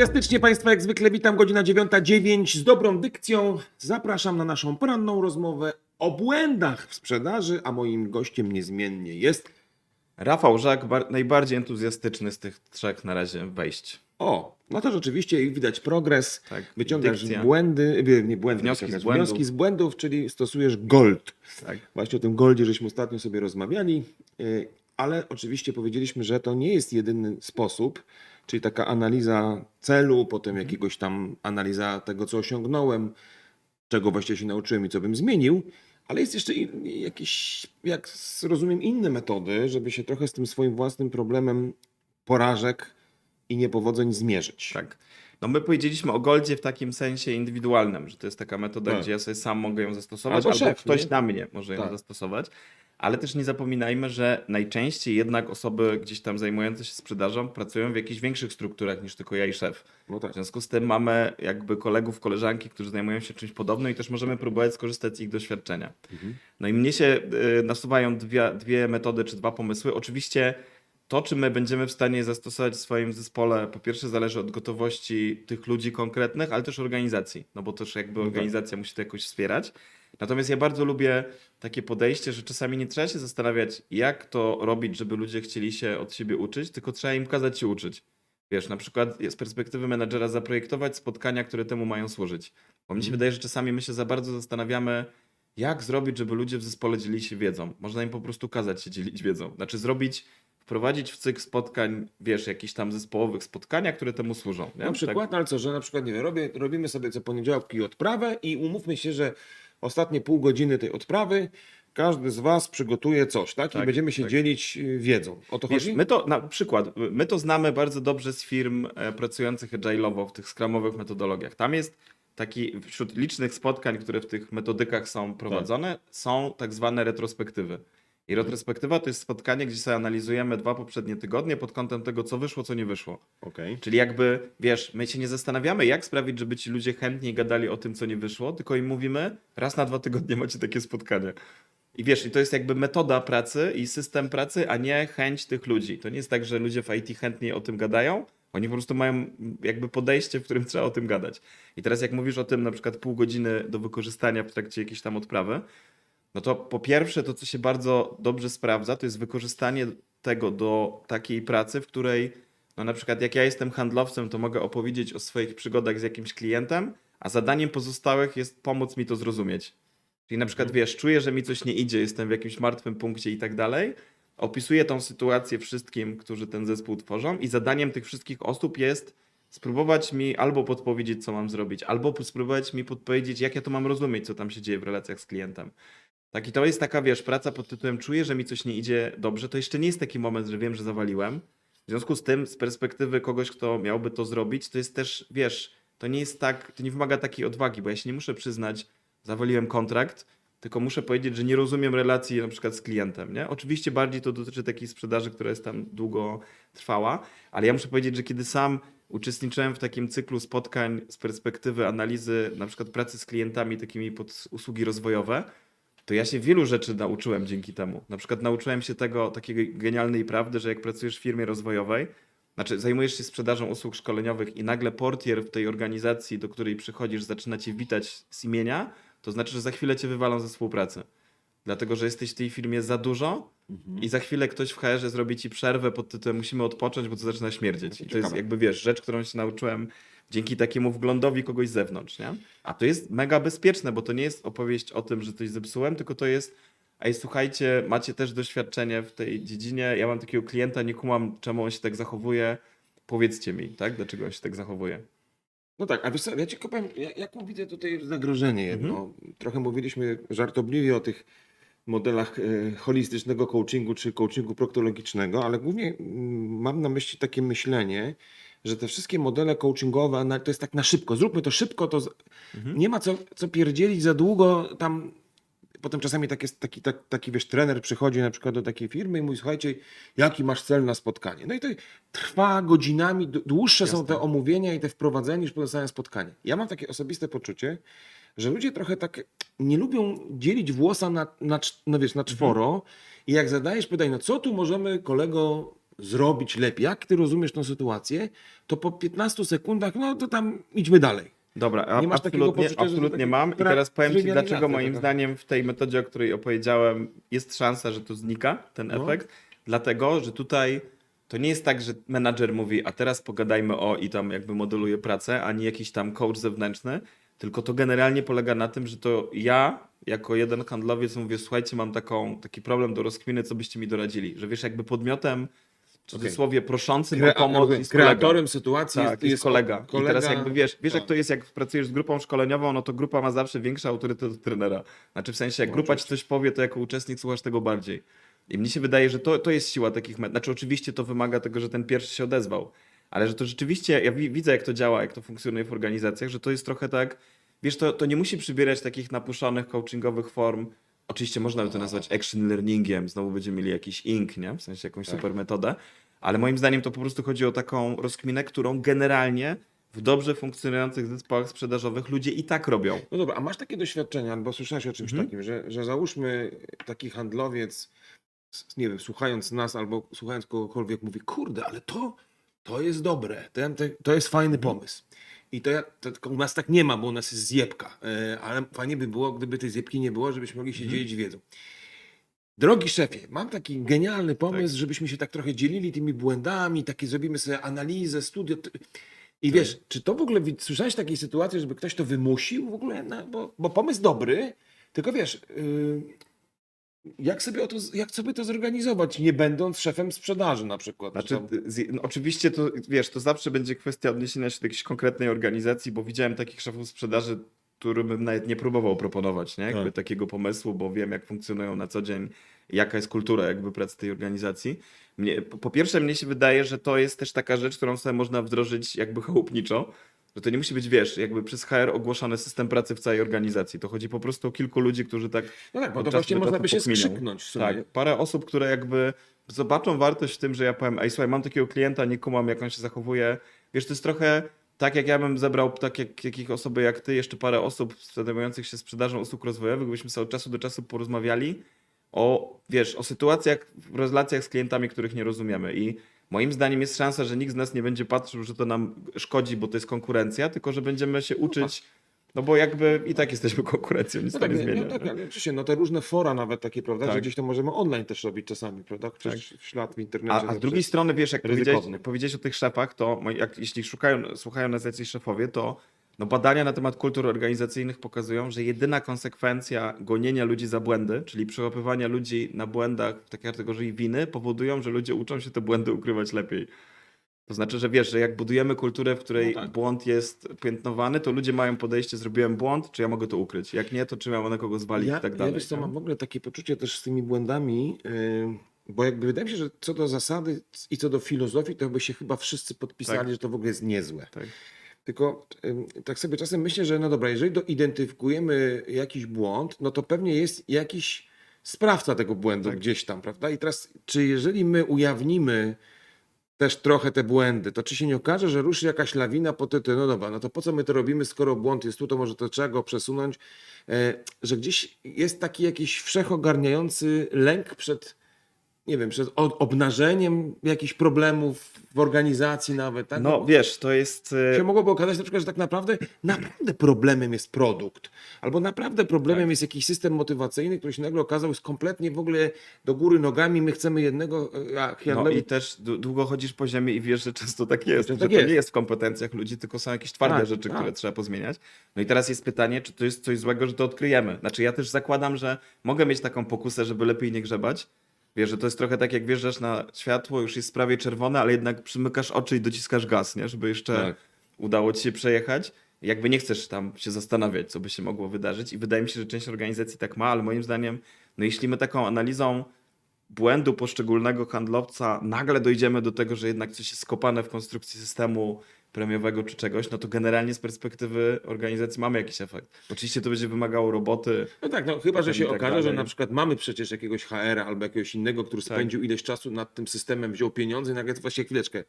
Entuzjastycznie Państwa jak zwykle witam, godzina 9.09 z dobrą dykcją. Zapraszam na naszą poranną rozmowę o błędach w sprzedaży, a moim gościem niezmiennie jest... Rafał Żak, bar- najbardziej entuzjastyczny z tych trzech na razie wejść. O, no to rzeczywiście widać progres. Tak, Wyciągasz dykcja. błędy, y, nie błędy, Wnioski z błędów. wnioski z błędów, czyli stosujesz gold. Tak. Właśnie o tym goldzie żeśmy ostatnio sobie rozmawiali, yy, ale oczywiście powiedzieliśmy, że to nie jest jedyny sposób, czyli taka analiza celu, potem Mhm. jakiegoś tam analiza tego, co osiągnąłem, czego właściwie się nauczyłem i co bym zmienił, ale jest jeszcze jakieś, jak rozumiem, inne metody, żeby się trochę z tym swoim własnym problemem porażek i niepowodzeń zmierzyć. Tak. No my powiedzieliśmy o Goldzie w takim sensie indywidualnym, że to jest taka metoda, Tak. gdzie ja sobie sam mogę ją zastosować, Albo albo, szef, ktoś nie? na mnie może ją Tak. zastosować. Ale też nie zapominajmy, że najczęściej jednak osoby gdzieś tam zajmujące się sprzedażą pracują w jakichś większych strukturach niż tylko ja i szef. No tak. W związku z tym mamy jakby kolegów, koleżanki, którzy zajmują się czymś podobnym i też możemy próbować skorzystać z ich doświadczenia. No i mnie się y, nasuwają dwie, dwie metody czy dwa pomysły. Oczywiście to, czy my będziemy w stanie zastosować w swoim zespole, po pierwsze zależy od gotowości tych ludzi konkretnych, ale też organizacji, no bo też jakby tak. organizacja musi to jakoś wspierać. Natomiast ja bardzo lubię takie podejście, że czasami nie trzeba się zastanawiać, jak to robić, żeby ludzie chcieli się od siebie uczyć, tylko trzeba im kazać się uczyć. Wiesz, na przykład z perspektywy menadżera zaprojektować spotkania, które temu mają służyć. Bo mi się wydaje, że czasami my się za bardzo zastanawiamy, jak zrobić, żeby ludzie w zespole dzielili się wiedzą. Można im po prostu kazać się dzielić wiedzą. Znaczy zrobić, wprowadzić w cykl spotkań, wiesz, jakichś tam zespołowych spotkania, które temu służą. Nie? Na przykład, Tak, ale co, że na przykład, nie wiem, robię, robimy sobie co poniedziałki odprawę i umówmy się, że ostatnie pół godziny tej odprawy każdy z Was przygotuje coś, tak? I Tak, będziemy się tak. dzielić y, wiedzą. O to Wiesz, chodzi? my to, na przykład, my to znamy bardzo dobrze z firm e, pracujących agile'owo w tych skramowych metodologiach. Tam jest taki, wśród licznych spotkań, które w tych metodykach są prowadzone, są tak zwane retrospektywy. I retrospektywa to jest spotkanie, gdzie sobie analizujemy dwa poprzednie tygodnie pod kątem tego, co wyszło, co nie wyszło. Okej. Czyli jakby, wiesz, my się nie zastanawiamy, jak sprawić, żeby ci ludzie chętniej gadali o tym, co nie wyszło, tylko im mówimy, raz na dwa tygodnie macie takie spotkanie. I wiesz, i to jest jakby metoda pracy i system pracy, a nie chęć tych ludzi. To nie jest tak, że ludzie w IT chętniej o tym gadają, oni po prostu mają jakby podejście, w którym trzeba o tym gadać. I teraz jak mówisz o tym na przykład pół godziny do wykorzystania w trakcie jakiejś tam odprawy, no to po pierwsze to, co się bardzo dobrze sprawdza, to jest wykorzystanie tego do takiej pracy, w której no na przykład jak ja jestem handlowcem, to mogę opowiedzieć o swoich przygodach z jakimś klientem, a zadaniem pozostałych jest pomóc mi to zrozumieć. Czyli na przykład wiesz, czuję, że mi coś nie idzie, jestem w jakimś martwym punkcie i tak dalej. Opisuję tą sytuację wszystkim, którzy ten zespół tworzą i zadaniem tych wszystkich osób jest spróbować mi albo podpowiedzieć, co mam zrobić, albo spróbować mi podpowiedzieć, jak ja to mam rozumieć, co tam się dzieje w relacjach z klientem. Tak i to jest taka, wiesz, praca pod tytułem czuję, że mi coś nie idzie dobrze. To jeszcze nie jest taki moment, że wiem, że zawaliłem. W związku z tym, z perspektywy kogoś, kto miałby to zrobić, to jest też, wiesz, to nie jest tak, to nie wymaga takiej odwagi, bo ja się nie muszę przyznać, zawaliłem kontrakt, tylko muszę powiedzieć, że nie rozumiem relacji na przykład z klientem, nie? Oczywiście bardziej to dotyczy takiej sprzedaży, która jest tam długo trwała, ale ja muszę powiedzieć, że kiedy sam uczestniczyłem w takim cyklu spotkań z perspektywy analizy na przykład pracy z klientami takimi pod usługi rozwojowe, to ja się wielu rzeczy nauczyłem dzięki temu. Na przykład nauczyłem się tego takiej genialnej prawdy, że jak pracujesz w firmie rozwojowej, znaczy zajmujesz się sprzedażą usług szkoleniowych i nagle portier w tej organizacji, do której przychodzisz, zaczyna cię witać z imienia, to znaczy, że za chwilę cię wywalą ze współpracy. Dlatego, że jesteś w tej firmie za dużo i za chwilę ktoś w HR-ze zrobi ci przerwę pod tytułem musimy odpocząć, bo to zaczyna śmierdzieć. I to jest jakby, wiesz, rzecz, którą się nauczyłem dzięki takiemu wglądowi kogoś z zewnątrz, nie? A to jest mega bezpieczne, bo to nie jest opowieść o tym, że coś zepsułem, tylko to jest ej, słuchajcie, macie też doświadczenie w tej dziedzinie, ja mam takiego klienta, nie kumam, czemu on się tak zachowuje, powiedzcie mi, tak? Dlaczego on się tak zachowuje? No tak, a wiesz co, ja ci powiem, ja- jaką widzę tutaj zagrożenie jedno. Mhm. Trochę mówiliśmy żartobliwie o tych modelach e, holistycznego coachingu czy coachingu proktologicznego, ale głównie mm, mam na myśli takie myślenie, że te wszystkie modele coachingowe to jest tak na szybko, zróbmy to szybko, to. Mhm. nie ma co, co pierdzielić za długo tam. Potem czasami tak jest, taki, tak, taki wiesz, trener przychodzi na przykład do takiej firmy i mówi, słuchajcie, jaki masz cel na spotkanie? No i to trwa godzinami, dłuższe są Jasne. te omówienia i te wprowadzenia niż pozostałe spotkanie. Ja mam takie osobiste poczucie, że ludzie trochę tak nie lubią dzielić włosa na, na, no wiesz, na czworo i jak zadajesz pytanie, no co tu możemy kolego zrobić lepiej, jak ty rozumiesz tą sytuację, to po 15 sekundach, no to tam idźmy dalej. Dobra, a Nie masz absolutnie, poczucia, absolutnie taki mam i teraz powiem Ci, dlaczego moim zdaniem w tej metodzie, o której opowiedziałem, jest szansa, że to znika, ten No. efekt. Dlatego, że tutaj to nie jest tak, że menadżer mówi, a teraz pogadajmy o i tam jakby modeluje pracę, ani jakiś tam coach zewnętrzny, tylko to generalnie polega na tym, że to ja jako jeden handlowiec mówię, słuchajcie, mam taką, taki problem do rozkminy, co byście mi doradzili, że wiesz, jakby podmiotem w cudzysłowie proszącym Kre- o pomoc jest kolega. kreatorem sytuacji Tak, jest, kolega. I teraz jakby wiesz, wiesz tak. jak to jest, jak pracujesz z grupą szkoleniową, no to grupa ma zawsze większy autorytet od trenera. Znaczy w sensie, jak grupa ci coś powie, to jako uczestnik słuchasz tego bardziej. I mnie się wydaje, że to, to jest siła takich met. Znaczy oczywiście to wymaga tego, że ten pierwszy się odezwał. Ale że to rzeczywiście, ja wi- widzę jak to działa, jak to funkcjonuje w organizacjach, że to jest trochę tak, wiesz, to, to nie musi przybierać takich napuszonych coachingowych form. Oczywiście można by to nazwać action learningiem, znowu będziemy mieli jakiś ink, nie? W sensie jakąś Tak. super metodę. Ale moim zdaniem to po prostu chodzi o taką rozkminę, którą generalnie w dobrze funkcjonujących zespołach sprzedażowych ludzie i tak robią. No dobra, a masz takie doświadczenia, bo słyszałeś o czymś Mhm. takim, że, że załóżmy taki handlowiec, nie wiem, słuchając nas albo słuchając kogokolwiek mówi, kurde, ale to, to jest dobre, to, jest fajny Mhm. pomysł. I to, ja, to u nas tak nie ma, bo u nas jest zjebka, e, ale fajnie by było, gdyby tej zjebki nie było, żebyśmy mogli się Mhm. dzielić wiedzą. Drogi szefie, mam taki genialny pomysł, żebyśmy się tak trochę dzielili tymi błędami, takie zrobimy sobie analizę, studio. I wiesz, czy to w ogóle słyszałeś takiej sytuacji, żeby ktoś to wymusił w ogóle? Na, bo, bo pomysł dobry, tylko wiesz, yy, jak, sobie o to, jak sobie to zorganizować, nie będąc szefem sprzedaży na przykład? Znaczy, z, no, oczywiście to, wiesz, to zawsze będzie kwestia odniesienia się do jakiejś konkretnej organizacji, bo widziałem takich szefów sprzedaży, którym bym nawet nie próbował proponować, nie? Jakby Tak. takiego pomysłu, bo wiem, jak funkcjonują na co dzień, jaka jest kultura jakby pracy tej organizacji. Mnie, po, po pierwsze, mnie się wydaje, że to jest też taka rzecz, którą sobie można wdrożyć jakby chałupniczo, że to nie musi być, wiesz, jakby przez HR ogłoszony system pracy w całej organizacji. To chodzi po prostu o kilku ludzi, którzy tak no tak, bo to właśnie można by się pokminią. skrzyknąć w sumie. Tak, parę osób, które jakby zobaczą wartość w tym, że ja powiem, ej słuchaj, mam takiego klienta, nie kumam jak on się zachowuje. Wiesz, to jest trochę tak, jak ja bym zebrał tak jak, jakich osoby jak ty, jeszcze parę osób zajmujących się sprzedażą usług rozwojowych, byśmy sobie od czasu do czasu porozmawiali o, wiesz, o sytuacjach w relacjach z klientami, których nie rozumiemy i moim zdaniem jest szansa, że nikt z nas nie będzie patrzył, że to nam szkodzi, bo to jest konkurencja, tylko że będziemy się uczyć, no bo jakby i tak jesteśmy konkurencją, nic No to tak, nie nie, zmienia. no tak, ale oczywiście, no te różne fora nawet takie, prawda, Tak. że gdzieś to możemy online też robić czasami, prawda, przecież w ślad w internecie. A, a z drugiej strony, wiesz, jak powiedziałeś, powiedziałeś o tych szefach, to jak, jeśli szukają, słuchają nas jacyś szefowie, to no badania na temat kultur organizacyjnych pokazują, że jedyna konsekwencja gonienia ludzi za błędy, czyli przełapywania ludzi na błędach w takiej kategorii winy, powodują, że ludzie uczą się te błędy ukrywać lepiej. To znaczy, że wiesz, że jak budujemy kulturę, w której No tak. błąd jest piętnowany, to ludzie mają podejście, zrobiłem błąd, czy ja mogę to ukryć? Jak nie, to czy ja mam na kogo zwalić ja, i tak dalej. Ja wiesz co, mam w ogóle takie poczucie też z tymi błędami, yy, bo jakby wydaje mi się, że co do zasady i co do filozofii, to by się chyba wszyscy podpisali, Tak. że to w ogóle jest niezłe. Tak. Tylko tak sobie czasem myślę, że no dobra, jeżeli identyfikujemy jakiś błąd, no to pewnie jest jakiś sprawca tego błędu Tak. gdzieś tam, prawda? I teraz, czy jeżeli my ujawnimy też trochę te błędy, to czy się nie okaże, że ruszy jakaś lawina po tytule, no dobra, no to po co my to robimy, skoro błąd jest tu, to może to trzeba go przesunąć, e, że gdzieś jest taki jakiś wszechogarniający lęk przed, nie wiem, przed od, obnażeniem jakichś problemów w organizacji nawet, tak? No wiesz, to jest... e, się mogłoby okazać na przykład, że tak naprawdę naprawdę problemem jest produkt, albo naprawdę problemem Tak. jest jakiś system motywacyjny, który się nagle okazał jest kompletnie w ogóle do góry nogami, my chcemy jednego, e, a No i też dłu- długo chodzisz po ziemi i wiesz, że często tak jest, Że że tak to jest. nie jest w kompetencjach ludzi, tylko są jakieś twarde Tak, rzeczy, tak. które trzeba pozmieniać. No i teraz jest pytanie, czy to jest coś złego, że to odkryjemy. Znaczy ja też zakładam, że mogę mieć taką pokusę, żeby lepiej nie grzebać. Wiesz, że to jest trochę tak, jak wjeżdżasz na światło, już jest prawie czerwone, ale jednak przymykasz oczy i dociskasz gaz, nie? Żeby jeszcze Tak. udało ci się przejechać. Jakby nie chcesz tam się zastanawiać, co by się mogło wydarzyć. I wydaje mi się, że część organizacji tak ma, ale moim zdaniem, no jeśli my taką analizą błędu poszczególnego handlowca nagle dojdziemy do tego, że jednak coś jest skopane w konstrukcji systemu premiowego czy czegoś, no to generalnie z perspektywy organizacji mamy jakiś efekt. Oczywiście to będzie wymagało roboty. No tak, no chyba, że się tak okaże, że dalej. na przykład mamy przecież jakiegoś HR-a albo jakiegoś innego, który Tak. spędził ileś czasu nad tym systemem, wziął pieniądze i nagle to właśnie chwileczkę,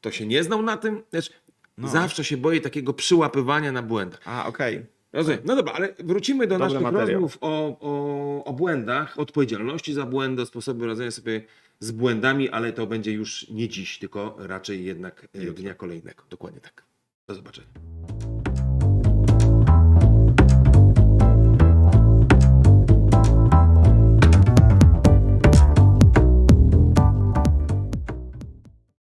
to się nie znał na tym? Znaczy, No. Zawsze się boję takiego przyłapywania na błędach. A, okej. Rozumiem. No dobra, ale wrócimy do Dobry naszych materiał. rozmów o, o, o błędach, odpowiedzialności za błędy, sposoby radzenia sobie z błędami, ale to będzie już nie dziś, tylko raczej jednak e, dnia kolejnego. Dokładnie tak. Do zobaczenia.